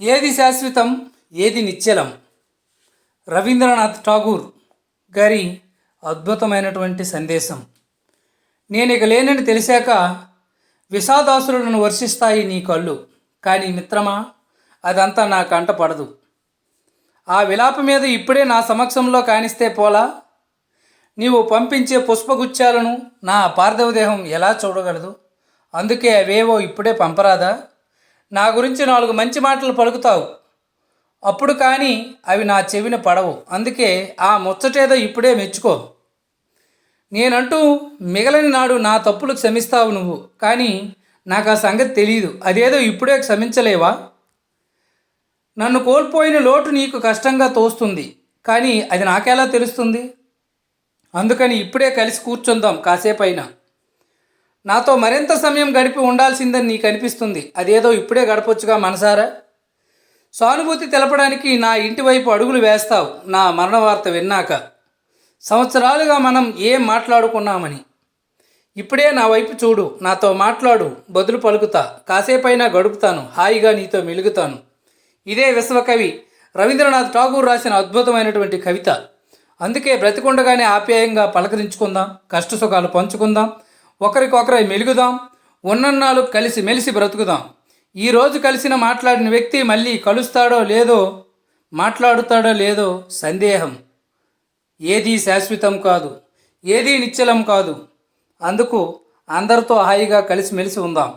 ఏది శాశ్వతం ఏది నిశ్చలం? రవీంద్రనాథ్ ఠాగూర్ గారి అద్భుతమైనటువంటి సందేశం. నేను ఇక లేనని తెలిసాక విషాదాసులను వర్షిస్తాయి నీ కళ్ళు. కానీ మిత్రమా అదంతా నా కంట పడదు. ఆ విలాప మీద ఇప్పుడే నా సమక్షంలో కానిస్తే పోలా? నీవు పంపించే పుష్పగుచ్చాలను నా పార్థవదేహం ఎలా చూడగలదు? అందుకే అవేవో ఇప్పుడే పంపరాదా? నా గురించి నాలుగు మంచి మాటలు పలుకుతావు. అప్పుడు కానీ అవి నా చెవిన పడవు. అందుకే ఆ ముచ్చటేదో ఇప్పుడే మెచ్చుకో. నేనంటూ మిగలని నాడు నా తప్పులు క్షమిస్తావు నువ్వు. కానీ నాకు ఆ సంగతి తెలియదు అదేదో ఇప్పుడే క్షమించలేవా? నన్ను కోల్పోయిన లోటు నీకు కష్టంగా తోస్తుంది. కానీ అది నాకెలా తెలుస్తుంది? అందుకని ఇప్పుడే కలిసి కూర్చుందాం కాసేపైనా. నాతో మరింత సమయం గడిపి ఉండాల్సిందని నీకు అనిపిస్తుంది. అదేదో ఇప్పుడే గడపొచ్చుగా మనసారా? సానుభూతి తెలపడానికి నా ఇంటి వైపు అడుగులు వేస్తావు నా మరణ వార్త విన్నాక. సంవత్సరాలుగా మనం ఏం మాట్లాడుకున్నామని. ఇప్పుడే నా వైపు చూడు నాతో మాట్లాడు బదులు పలుకుతా. కాసేపైనా గడుపుతాను హాయిగా నీతో మెలుగుతాను. ఇదే విశ్వకవి రవీంద్రనాథ్ ఠాగూర్ రాసిన అద్భుతమైనటువంటి కవిత. అందుకే బ్రతికుండగానే ఆప్యాయంగా పలకరించుకుందాం కష్టసుఖాలు పంచుకుందాం ఒకరికొకరై మెలుగుదాం ఉన్నన్నాళ్ళు కలిసి మెలిసి బ్రతుకుదాం. ఈరోజు కలిసిన మాట్లాడిన వ్యక్తి మళ్ళీ కలుస్తాడో లేదో మాట్లాడుతాడో లేదో సందేహం. ఏదీ శాశ్వతం కాదు ఏదీ నిశ్చలం కాదు. అందుకు అందరితో హాయిగా కలిసిమెలిసి ఉందాం.